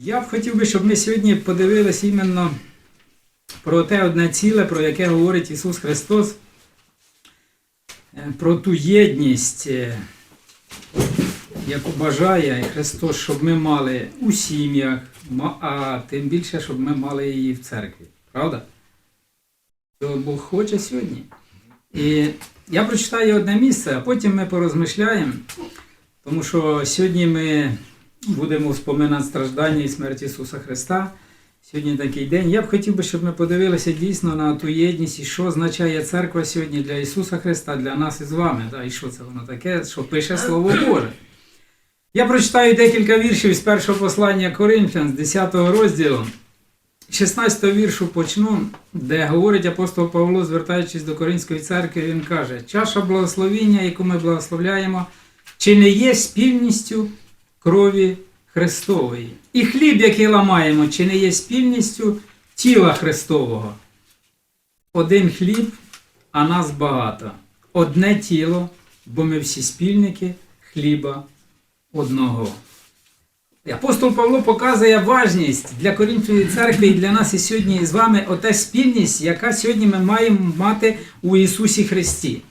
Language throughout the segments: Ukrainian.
Я б хотів би, щоб ми сьогодні подивилися іменно про те одне ціле, про яке говорить Ісус Христос, е, про ту єдність, е, яку бажає Христос, щоб ми мали у сім'ях, а тим більше, щоб ми мали її в церкві. Правда? Цього Бог хоче сьогодні. І я прочитаю одне місце, а потім ми порозмишляємо, тому що сьогодні ми будемо вспоминати страждання і смерть Ісуса Христа. Сьогодні такий день. Я б хотів би, щоб ми подивилися дійсно на ту єдність і що означає церква сьогодні для Ісуса Христа, для нас і з вами. Да? І що це воно таке, що пише Слово Боже. Я прочитаю декілька віршів з першого послання Коринфян з 10 розділу. 16 віршу почну, де говорить апостол Павло, звертаючись до Коринської церкви, він каже: чаша благословіння, яку ми благословляємо, чи не є спільністю крові Христової. І хліб, який ламаємо, чи не є спільністю тіла Христового. Один хліб, а нас багато. Одне тіло, бо ми всі спільники хліба одного. Апостол Павло показує важність для Корінфської церкви і для нас і сьогодні з вами ота спільність, яка сьогодні ми маємо мати у Ісусі Христі.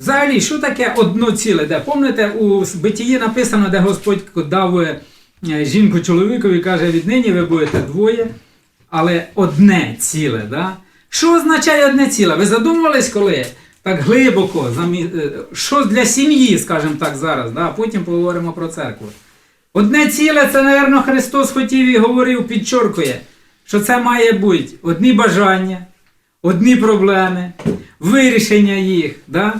Взагалі, що таке одно ціле? Де? Пам'ятаєте, у битії написано, де Господь дав е, жінку чоловікові, і каже, віднині ви будете двоє, але одне ціле. Да? Що означає одне ціле? Ви задумувались коли? Так глибоко, е, що для сім'ї, скажімо так, зараз, да? потім поговоримо про церкву. Одне ціле, це, напевно, Христос хотів і говорив, підчоркує, що це має бути одні бажання, одні проблеми, вирішення їх. Да?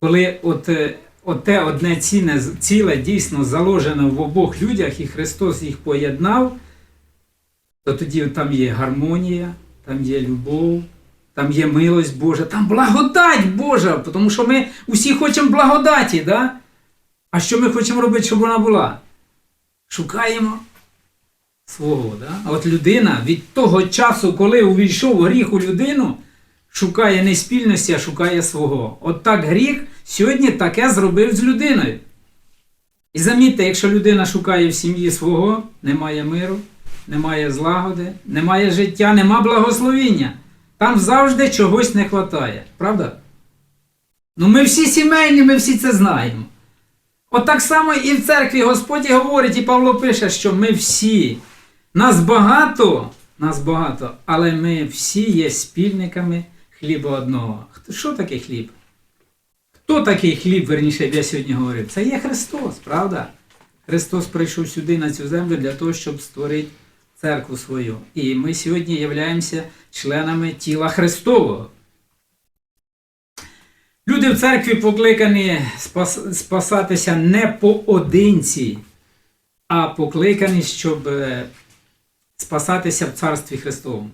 Коли от, е, от те одне ціле, ціле дійсно заложено в обох людях, і Христос їх поєднав, то тоді там є гармонія, там є любов, там є милость Божа, там благодать Божа, тому що ми усі хочемо благодаті. Да? А що ми хочемо робити, щоб вона була? Шукаємо свого. Да? А от людина від того часу, коли увійшов гріх у людину, шукає не спільності, а шукає свого. От так гріх сьогодні таке зробив з людиною. І замітьте, якщо людина шукає в сім'ї свого, немає миру, немає злагоди, немає життя, нема благословіння. Там завжди чогось не вистачає. Правда? Ну ми всі сімейні, ми всі це знаємо. От так само і в церкві Господь говорить, і Павло пише, що ми всі, нас багато, нас багато, але ми всі є спільниками хліба одного. Що таке хліб? Хто такий хліб, верніше, я сьогодні говорив? Це є Христос, правда? Христос прийшов сюди на цю землю для того, щоб створити церкву свою. І ми сьогодні являємося членами тіла Христового. Люди в церкві покликані спас- спасатися не поодинці, а покликані, щоб е, спасатися в Царстві Христовому.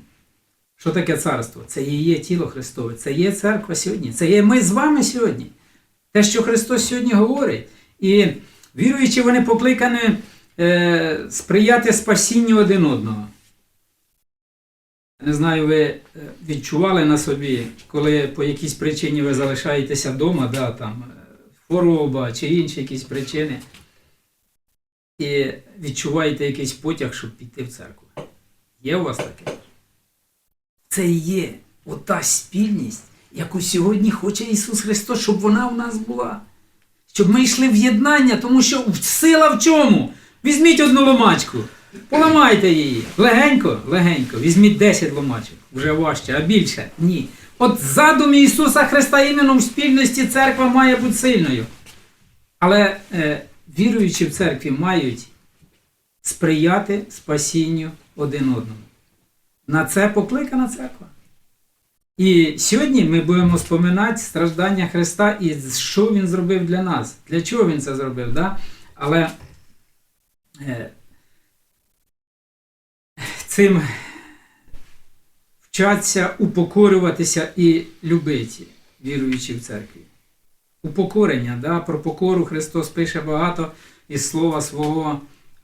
Що таке царство? Це і є тіло Христове, це є церква сьогодні, це є ми з вами сьогодні. Те, що Христос сьогодні говорить. І віруючи, вони покликані е, сприяти спасінню один одного. Не знаю, ви е, відчували на собі, коли по якійсь причині ви залишаєтеся вдома, да, там, е, хвороба чи інші якісь причини, і відчуваєте якийсь потяг, щоб піти в церкву. Є у вас таке? Це і є ота спільність, яку сьогодні хоче Ісус Христос, щоб вона у нас була. Щоб ми йшли в єднання, тому що сила в чому? Візьміть одну ломачку, поламайте її. Легенько, легенько. Візьміть 10 ломачок. Вже важче, а більше. Ні. От задум Ісуса Христа іменно в спільності церква має бути сильною. Але е, віруючі в церкві мають сприяти спасінню один одному. На це покликана церква. І сьогодні ми будемо споминати страждання Христа і що Він зробив для нас. Для чого Він це зробив? Да? Але е, цим вчаться упокорюватися і любити, віруючи в церкві. Упокорення, да? про покору Христос пише багато із слова свого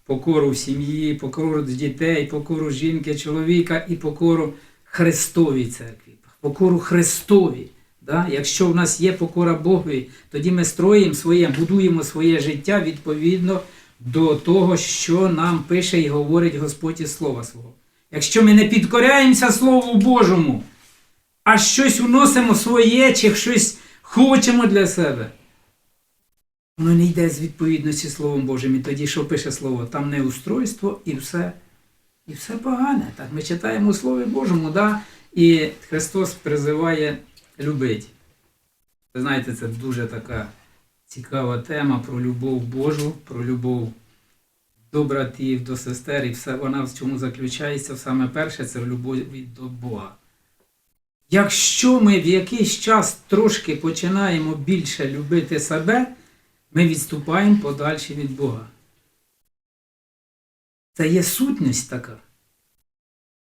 покору в сім'ї, покору дітей, покору жінки, чоловіка і покору Христовій церкві, покору Христові. Да? Якщо в нас є покора Богові, тоді ми строїмо своє, будуємо своє життя відповідно до того, що нам пише і говорить Господь із Слова свого. Якщо ми не підкоряємося Слову Божому, а щось уносимо своє чи щось хочемо для себе, воно не йде з відповідності Словом Божим. І тоді, що пише Слово, там не устройство і все, і все погане. Так, ми читаємо у Слові Божому, да? і Христос призиває любити. Ви знаєте, це дуже така цікава тема про любов Божу, про любов до братів, до сестер, і все вона в чому заключається саме перше, це в любові до Бога. Якщо ми в якийсь час трошки починаємо більше любити себе, ми відступаємо подальше від Бога. Це є сутність така.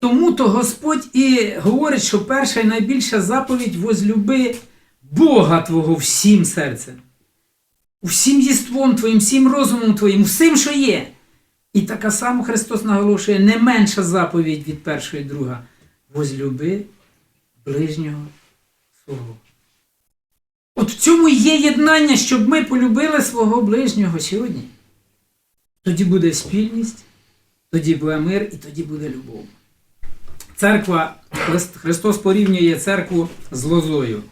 Тому то Господь і говорить, що перша і найбільша заповідь возлюби Бога Твого всім серцем, всім єством Твоїм, всім розумом Твоїм, всім, що є. І така сама Христос наголошує не менша заповідь від першої і друга. Возлюби ближнього свого. От в цьому є єднання, щоб ми полюбили свого ближнього сьогодні. Тоді буде спільність, тоді буде мир і тоді буде любов. Церква, Христос порівнює церкву з лозою.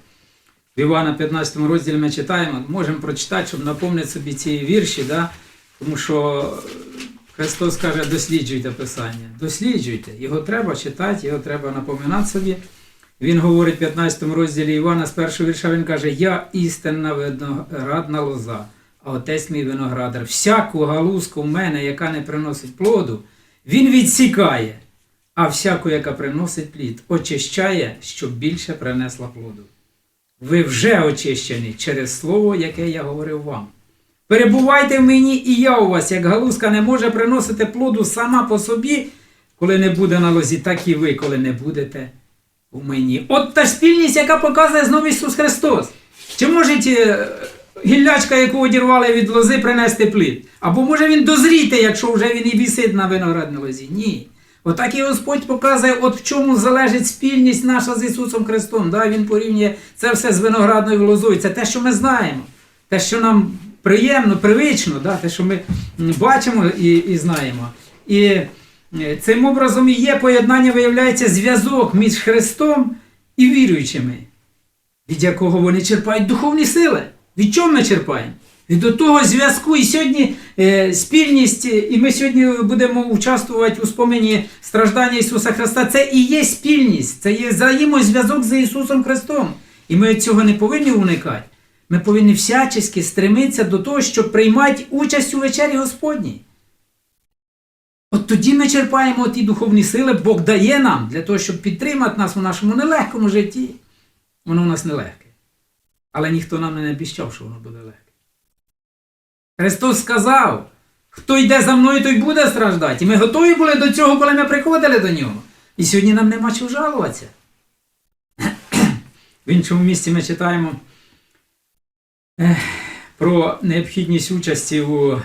В Івана 15 розділі ми читаємо, можемо прочитати, щоб наповнити собі ці вірші, да? тому що Христос каже, досліджуйте Писання. Досліджуйте. Його треба читати, його треба напоминати собі. Він говорить в 15 розділі Івана з першого вірша, він каже, Я істинна виноградна лоза, а отець мій виноградар. Всяку галузку в мене, яка не приносить плоду, він відсікає, а всяку, яка приносить плід, очищає, щоб більше принесла плоду. Ви вже очищені через слово, яке я говорив вам. Перебувайте в мені і я у вас, як галузка не може приносити плоду сама по собі, коли не буде на лозі, так і ви, коли не будете у мені. От та спільність, яка показує знову Ісус Христос. Чи може е, гіллячка, яку одірвали від лози, принести плід? Або може він дозріти, якщо вже він і вісить на виноградній лозі? Ні. Отак і Господь показує, от в чому залежить спільність наша з Ісусом Христом. Да? Він порівнює це все з виноградною лозою. Це те, що ми знаємо, те, що нам приємно, привично, да? те, що ми бачимо і, і знаємо. І цим образом і є поєднання, виявляється, зв'язок між Христом і віруючими, від якого вони черпають духовні сили. Від чого ми черпаємо? Від того зв'язку. І сьогодні е, спільність, е, і ми сьогодні будемо участвувати у спомені страждання Ісуса Христа. Це і є спільність, це є взаємозв'язок з Ісусом Христом. І ми цього не повинні уникати. Ми повинні всячески стремитися до того, щоб приймати участь у вечері Господній. От тоді ми черпаємо ті духовні сили, Бог дає нам для того, щоб підтримати нас у нашому нелегкому житті. Воно у нас нелегке. Але ніхто нам не обіщав, що воно буде легке. Христос сказав, хто йде за мною, той буде страждати. І ми готові були до цього, коли ми приходили до нього. І сьогодні нам нема чого жалуватися. В іншому місці ми читаємо про необхідність участі у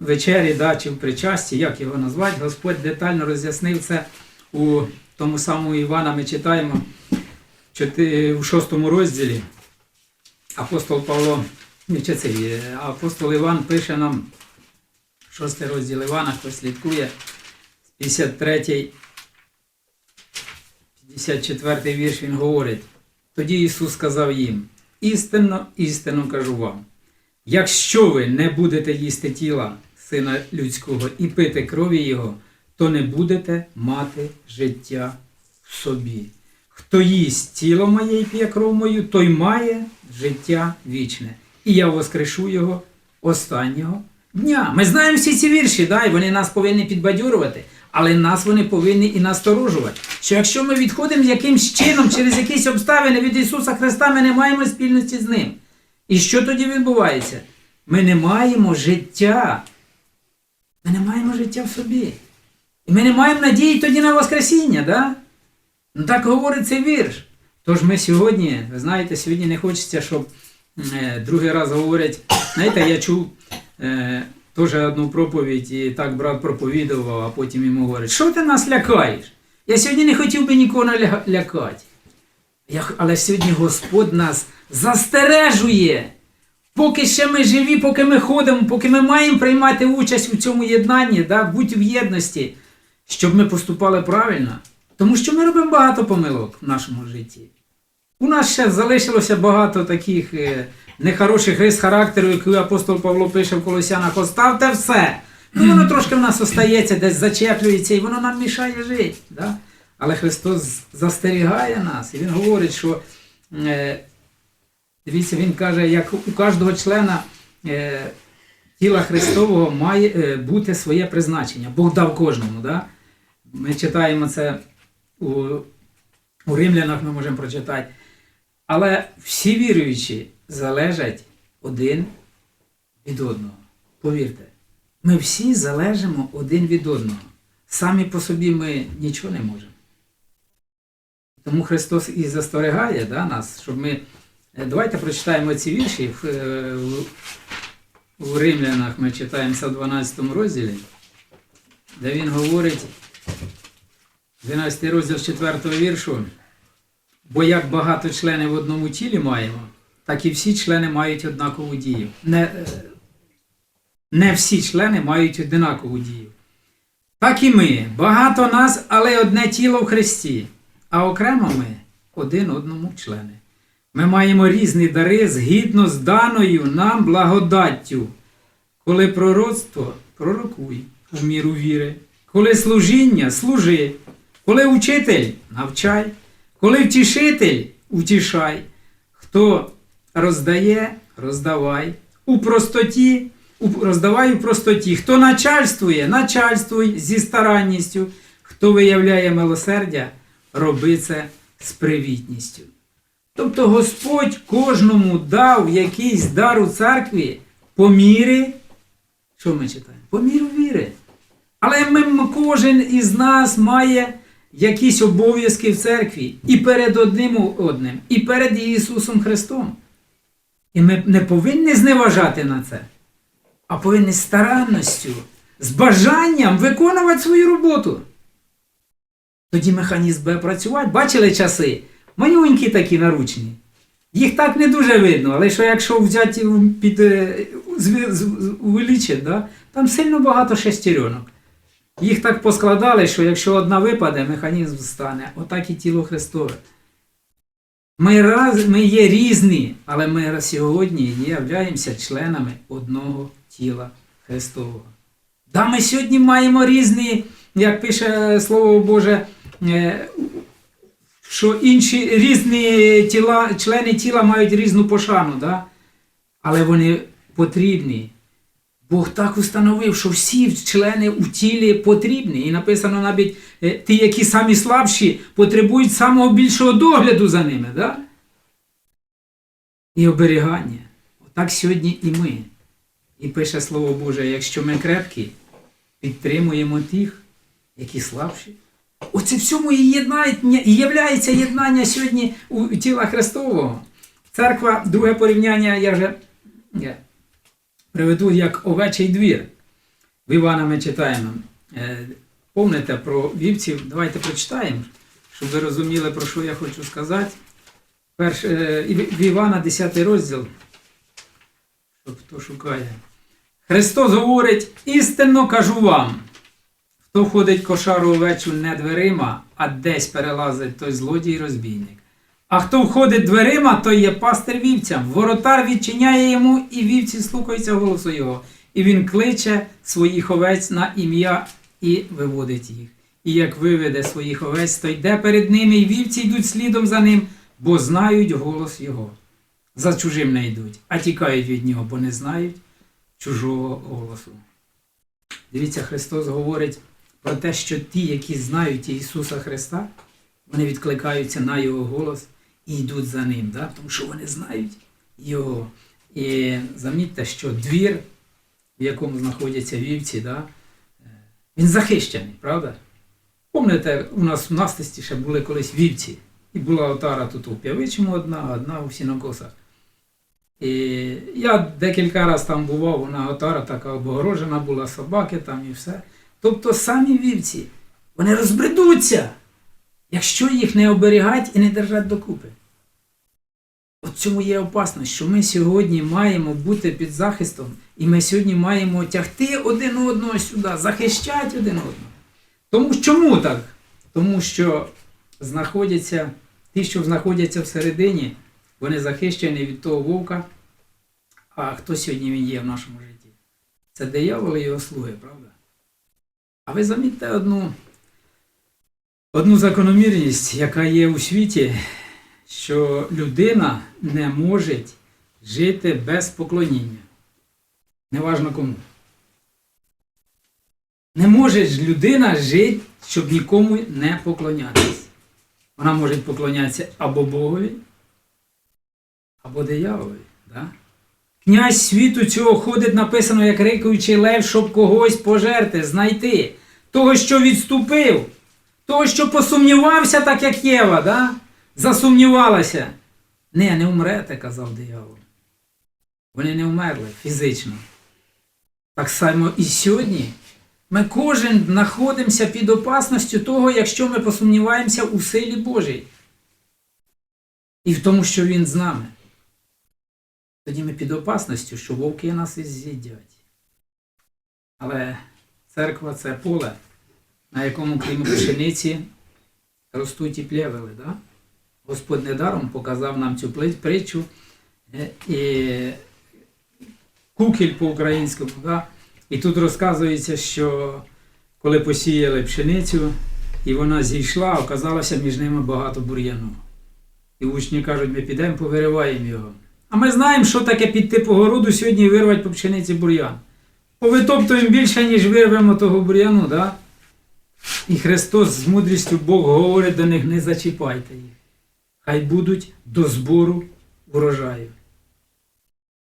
вечері да, чи в причасті, як його назвати. Господь детально роз'яснив це у тому самому Івана. Ми читаємо у шостому розділі. Апостол Павло, ні, чи цей, апостол Іван пише нам, шостий розділ Івана, хто слідкує, 53 54 вірш він говорить. Тоді Ісус сказав їм: істинно, істинно кажу вам, якщо ви не будете їсти тіла Сина Людського і пити крові Його, то не будете мати життя в собі. Хто їсть тіло моє і п'є кров мою, той має життя вічне. І я воскрешу його останнього дня. Ми знаємо всі ці вірші, да, і вони нас повинні підбадьорувати, але нас вони повинні і насторожувати. Що якщо ми відходимо якимсь чином через якісь обставини від Ісуса Христа, ми не маємо спільності з Ним. І що тоді відбувається? Ми не маємо життя. Ми не маємо життя в собі. І ми не маємо надії тоді на Воскресіння, да? Ну так говорить цей вірш. Тож ми сьогодні, ви знаєте, сьогодні не хочеться, щоб е, другий раз говорять, знаєте, я чув е, теж одну проповідь, і так брат проповідував, а потім йому говорить, що ти нас лякаєш? Я сьогодні не хотів би нікого лякати. Я, але сьогодні Господь нас застережує Поки ще ми живі, поки ми ходимо, поки ми маємо приймати участь у цьому єднанні, да, будь в єдності, щоб ми поступали правильно. Тому що ми робимо багато помилок в нашому житті. У нас ще залишилося багато таких е, нехороших рис характеру, які апостол Павло пише в Колосянах, оставте все. Ну, воно трошки в нас остається, десь зачеплюється, і воно нам мішає жити. Да? Але Христос застерігає нас, і Він говорить, що е, дивіться, Він каже, як у кожного члена е, тіла Христового має е, бути своє призначення. Бог дав кожному. Да? Ми читаємо це у, у римлянах, ми можемо прочитати. Але всі віруючі залежать один від одного. Повірте, ми всі залежимо один від одного. Самі по собі ми нічого не можемо. Тому Христос і застерігає да, нас, щоб ми. Е, Давайте прочитаємо ці вірші. Е, У Римлянах ми читаємося в 12 розділі, де він говорить, 12 розділ 4 віршу. Бо як багато членів в одному тілі маємо, так і всі члени мають однакову дію. Не, е, не всі члени мають однакову дію. Так і ми. Багато нас, але одне тіло в Христі, а окремо ми один одному члени. Ми маємо різні дари згідно з даною нам благодаттю. Коли пророцтво пророкуй у міру віри, коли служіння служи, коли учитель навчай, коли втішитель утішай, хто роздає, роздавай. У простоті, роздавай у простоті, хто начальствує, начальствуй зі старанністю, хто виявляє милосердя, роби це з привітністю. Тобто Господь кожному дав якийсь дар у церкві по мірі, що ми читаємо? По міру віри. Але ми, кожен із нас має якісь обов'язки в церкві і перед одним одним, і перед Ісусом Христом. І ми не повинні зневажати на це, а повинні старанністю, з бажанням виконувати свою роботу. Тоді механізм буде працювати. Бачили часи? Манюнькі такі наручні. Їх так не дуже видно, але що якщо взяти під е, увеличити, да, там сильно багато шестеренок. Їх так поскладали, що якщо одна випаде, механізм стане. Отак і тіло Христове. Ми, раз, ми є різні, але ми сьогодні являємося членами одного тіла Христового. Да, ми сьогодні маємо різні, як пише Слово Боже, е, що інші різні тіла, члени тіла мають різну пошану, да? але вони потрібні. Бог так установив, що всі члени у тілі потрібні. І написано навіть е, ті, які самі слабші, потребують самого більшого догляду за ними. Да? І оберігання. Отак сьогодні і ми. І пише Слово Боже, якщо ми крепкі, підтримуємо тих, які слабші. Оце в цьому і єднання, і являється єднання сьогодні у тіла Христового. Церква, друге порівняння, я вже я приведу як овечий двір. В Івана ми читаємо. Е, Помните про вівців? Давайте прочитаємо, щоб ви розуміли, про що я хочу сказати. Перш, е, в Івана 10 розділ, хто шукає. Христос говорить, істинно кажу вам, хто ходить кошару овечу не дверима, а десь перелазить той злодій розбійник. А хто входить дверима, той є пастир вівцям. Воротар відчиняє йому, і вівці слухаються голосу його. І він кличе своїх овець на ім'я і виводить їх. І як виведе своїх овець, то йде перед ними, і вівці йдуть слідом за ним, бо знають голос його. За чужим не йдуть, а тікають від нього, бо не знають чужого голосу. Дивіться, Христос говорить про те, що ті, які знають Ісуса Христа, вони відкликаються на Його голос і йдуть за Ним, да? тому що вони знають Його. І замітьте, що двір, в якому знаходяться вівці, да? е, він захищений, правда? Пам'ятаєте, у нас в Настасті ще були колись вівці. І була отара тут у П'явичому одна, одна у Сінокосах. І я декілька разів там бував, вона отара така обгорожена була, собаки там і все. Тобто самі вівці, вони розбредуться, якщо їх не оберігати і не держати докупи. От цьому є опасність, що ми сьогодні маємо бути під захистом, і ми сьогодні маємо тягти один одного сюди, захищати один одного. Тому чому так? Тому що знаходяться, ті, що знаходяться всередині, вони захищені від того вовка. А хто сьогодні він є в нашому житті? Це диявол і його слуги, правда? А ви замітьте одну, одну закономірність, яка є у світі, що людина не може жити без поклоніння. Неважно кому. Не може людина жити, щоб нікому не поклонятися. Вона може поклонятися або Богові, або дияволові. Да? Князь світу цього ходить написано, як рикуючий лев, щоб когось пожерти, знайти. Того, що відступив, того, що посумнівався, так як Єва, да? засумнівалася. Не, не умрете, казав диявол. Вони не вмерли фізично. Так само і сьогодні ми кожен знаходимося під опасністю того, якщо ми посумніваємося у силі Божій. І в тому, що Він з нами. Тоді ми під опасністю, що вовки нас і з'їдять. Але церква це поле, на якому, крім пшениці, ростуть і плевели. Да? Господь недаром показав нам цю притчу е, і кукіль по-українському. Да? І тут розказується, що коли посіяли пшеницю, і вона зійшла, оказалося між ними багато бур'яну. І учні кажуть, ми підемо, повириваємо його. А ми знаємо, що таке піти по городу сьогодні і вирвати по пшениці бур'ян. Повитоптуємо більше, ніж вирвемо того бур'яну, да? І Христос з мудрістю Бог говорить до них, не зачіпайте їх. Хай будуть до збору урожаю.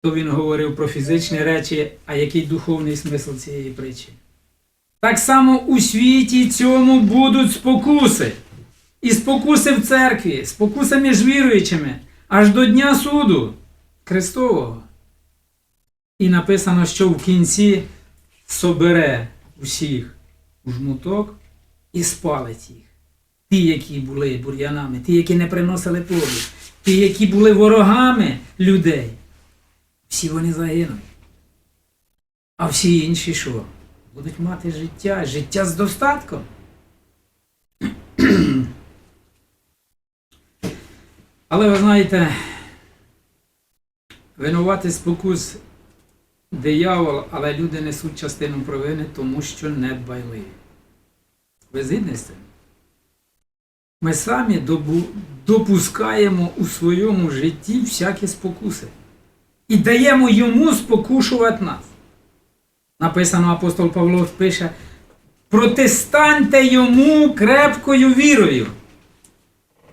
То він говорив про фізичні речі, а який духовний смисл цієї притчі? Так само у світі цьому будуть спокуси. І спокуси в церкві, спокуси між віруючими, аж до Дня суду Христового. І написано, що в кінці собере усіх у жмуток і спалить їх. Ті, які були бур'янами, ті, які не приносили плоду, ті, які були ворогами людей. Всі вони загинуть. А всі інші що? Будуть мати життя, життя з достатком. Але ви знаєте, винувати спокус диявол, але люди несуть частину провини, тому що не дбайливі. Ви згідні з цим? Ми самі допускаємо у своєму житті всякі спокуси і даємо йому спокушувати нас. Написано апостол Павло пише: протистаньте йому крепкою вірою.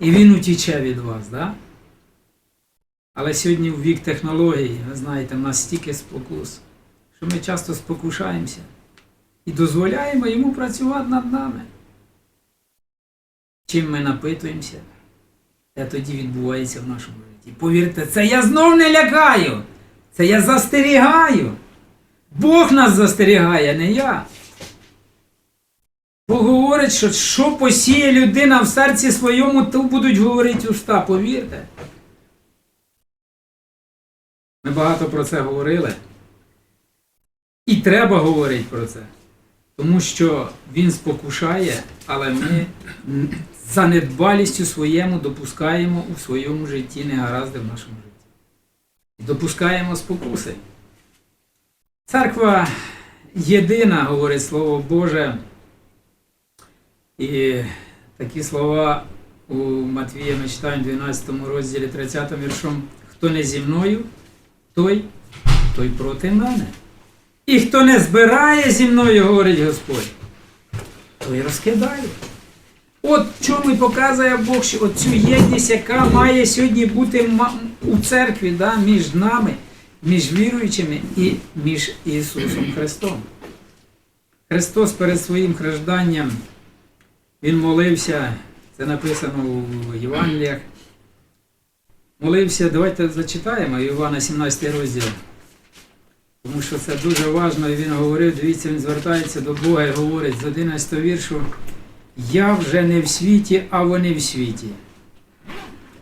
І він утіче від вас, да? Але сьогодні в вік технологій, ви знаєте, в нас стільки спокус, що ми часто спокушаємося і дозволяємо йому працювати над нами. Чим ми напитуємося, те тоді відбувається в нашому житті. Повірте, це я знов не лякаю, це я застерігаю. Бог нас застерігає, не я. Бог говорить, що що посіє людина в серці своєму, то будуть говорити уста, повірте. Ми багато про це говорили. І треба говорити про це. Тому що він спокушає, але ми за недбалістю своєму допускаємо у своєму житті негаразди в нашому житті. Допускаємо спокуси. Церква єдина, говорить Слово Боже. І такі слова у Матвія ми читаємо в 12 розділі 30 віршом. Хто не зі мною, той, той проти мене. І хто не збирає зі мною, говорить Господь, той розкидає. От чому і показує Бог, що от цю єдність, яка має сьогодні бути у церкві да, між нами, між віруючими і між Ісусом Христом. Христос перед своїм хрежданням, Він молився, це написано у Євангеліях. Молився, давайте зачитаємо Івана 17 розділ. Тому що це дуже важливо, і він говорив, дивіться, він звертається до Бога і говорить з 11 віршу, я вже не в світі, а вони в світі.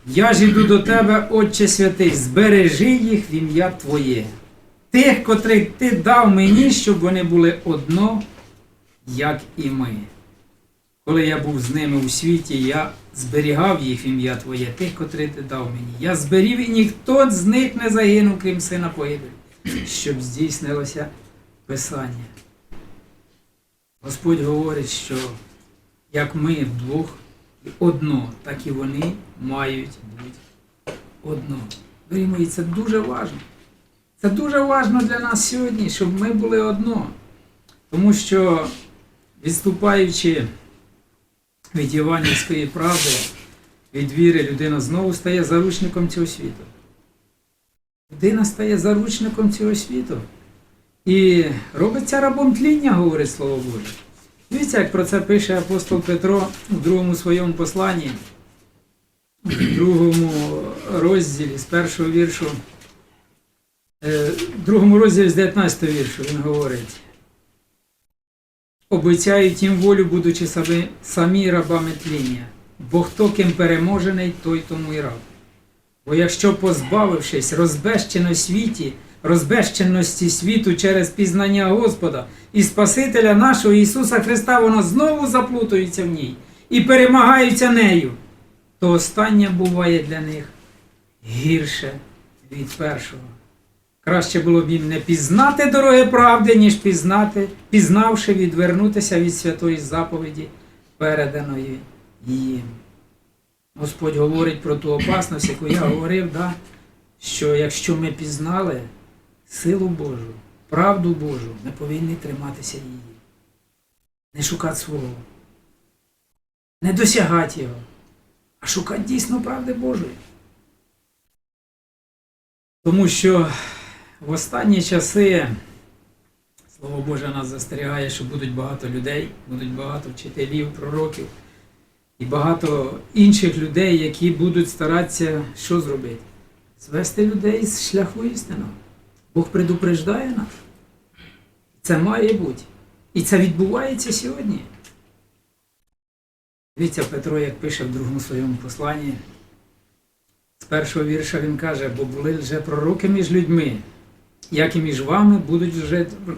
Я ж іду до тебе, Отче святий, збережи їх в ім'я Твоє. Тих, котрих ти дав мені, щоб вони були одно, як і ми. Коли я був з ними у світі, я зберігав їх ім'я Твоє, тих, котрих ти дав мені. Я зберіг і ніхто з них не загинув, крім сина погибелі, щоб здійснилося Писання. Господь говорить, що як ми вдвох одно, так і вони мають бути одно. Дорогі мої, це дуже важливо. Це дуже важливо для нас сьогодні, щоб ми були одно. Тому що, відступаючи від євангельської правди, від віри, людина знову стає заручником цього світу. Людина стає заручником цього світу. І робиться рабом тління, говорить Слово Боже. Дивіться, як про це пише апостол Петро у другому своєму посланні, у другому розділі з першого віршу, е, в другому розділі з 19 віршу він говорить. Обіцяють їм волю, будучи самі, самі рабами тління, бо хто ким переможений, той тому і раб. Бо якщо позбавившись розбещено світі, розбещеності світу через пізнання Господа і Спасителя нашого Ісуса Христа, воно знову заплутується в ній і перемагаються нею, то останнє буває для них гірше від першого. Краще було б їм не пізнати дороги правди, ніж пізнати, пізнавши відвернутися від святої заповіді, переданої їм. Господь говорить про ту опасність, яку я говорив, да? що якщо ми пізнали силу Божу, правду Божу, ми повинні триматися її. Не шукати свого, не досягати його, а шукати дійсно правди Божої. Тому що в останні часи Слово Боже нас застерігає, що будуть багато людей, будуть багато вчителів, пророків і багато інших людей, які будуть старатися що зробити? Звести людей з шляху істину. Бог предупреждає нас. Це має бути. І це відбувається сьогодні. Дивіться, Петро, як пише в другому своєму посланні, з першого вірша він каже, бо були вже пророки між людьми, як і між вами будуть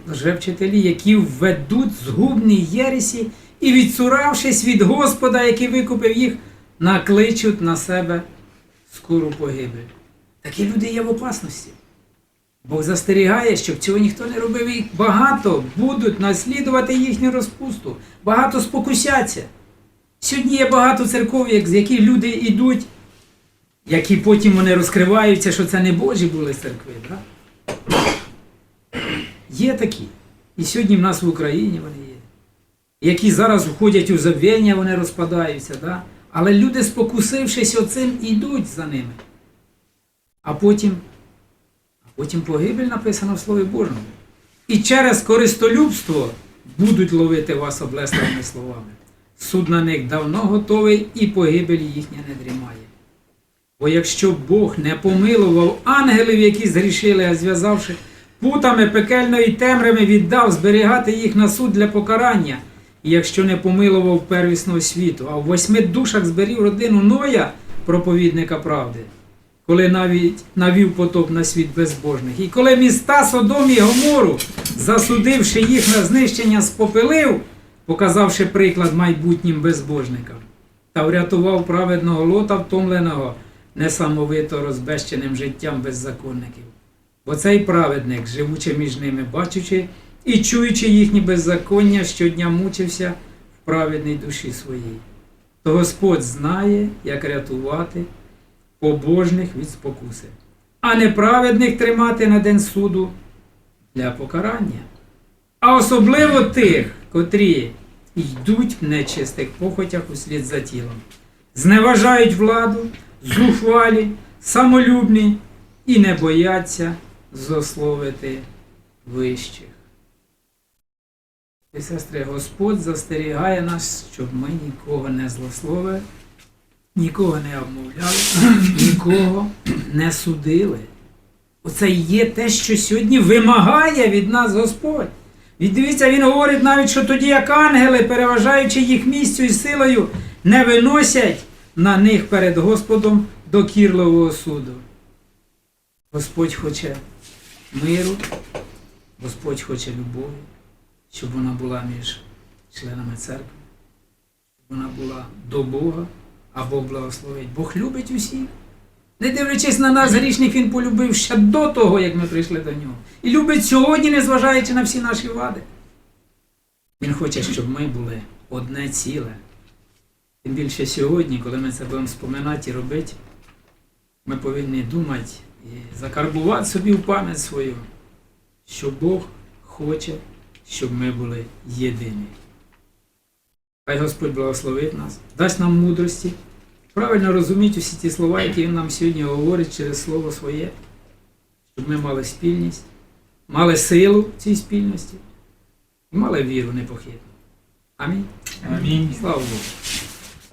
вже, вчителі, які введуть згубні єресі і, відсуравшись від Господа, який викупив їх, накличуть на себе скору погибель. Такі люди є в опасності. Бог застерігає, щоб цього ніхто не робив, і багато будуть наслідувати їхню розпусту, багато спокусяться. Сьогодні є багато церков, з яких люди йдуть, які потім вони розкриваються, що це не Божі були церкви. Да? Є такі. І сьогодні в нас в Україні вони є. Які зараз входять у забвення, вони розпадаються. Да? Але люди, спокусившись оцим, йдуть за ними. А потім, а потім погибель написано в Слові Божому. І через користолюбство будуть ловити вас облеслими словами. Суд на них давно готовий, і погибель їхня не дрімає. Бо якщо Бог не помилував ангелів, які згрішили, а зв'язавши путами пекельної темряви, віддав зберігати їх на суд для покарання, і якщо не помилував первісного світу, а в восьми душах зберіг родину Ноя, проповідника правди, коли навіть навів потоп на світ безбожних, і коли міста Содом і Гомору, засудивши їх на знищення, спопилив, показавши приклад майбутнім безбожникам, та врятував праведного лота, втомленого несамовито розбещеним життям беззаконників. Бо цей праведник, живучи між ними, бачучи і чуючи їхні беззаконня, щодня мучився в праведній душі своїй. То Господь знає, як рятувати побожних від спокуси, а неправедних тримати на день суду для покарання. А особливо тих, котрі йдуть в нечистих похотях услід за тілом, зневажають владу, зухвалі, самолюбні і не бояться зословити вищих. І сестри, Господь застерігає нас, щоб ми нікого не злословили, нікого не обмовляли, нікого не судили. Оце є те, що сьогодні вимагає від нас Господь. І дивіться, він говорить навіть, що тоді, як ангели, переважаючи їх місцю і силою, не виносять на них перед Господом докірливого суду. Господь хоче миру, Господь хоче любові, щоб вона була між членами церкви, щоб вона була до Бога, а Бог благословить. Бог любить усіх. Не дивлячись на нас, грішник він полюбив ще до того, як ми прийшли до нього. І любить сьогодні, незважаючи на всі наші вади. Він хоче, щоб ми були одне ціле. Тим більше сьогодні, коли ми це будемо споминати і робити, ми повинні думати і закарбувати собі в пам'ять свою, що Бог хоче, щоб ми були єдині. Хай Господь благословить нас, дасть нам мудрості, правильно розуміти усі ті слова, які Він нам сьогодні говорить через Слово Своє, щоб ми мали спільність, мали силу в цій спільності і мали віру непохитну. Амінь. Амінь. Слава Богу.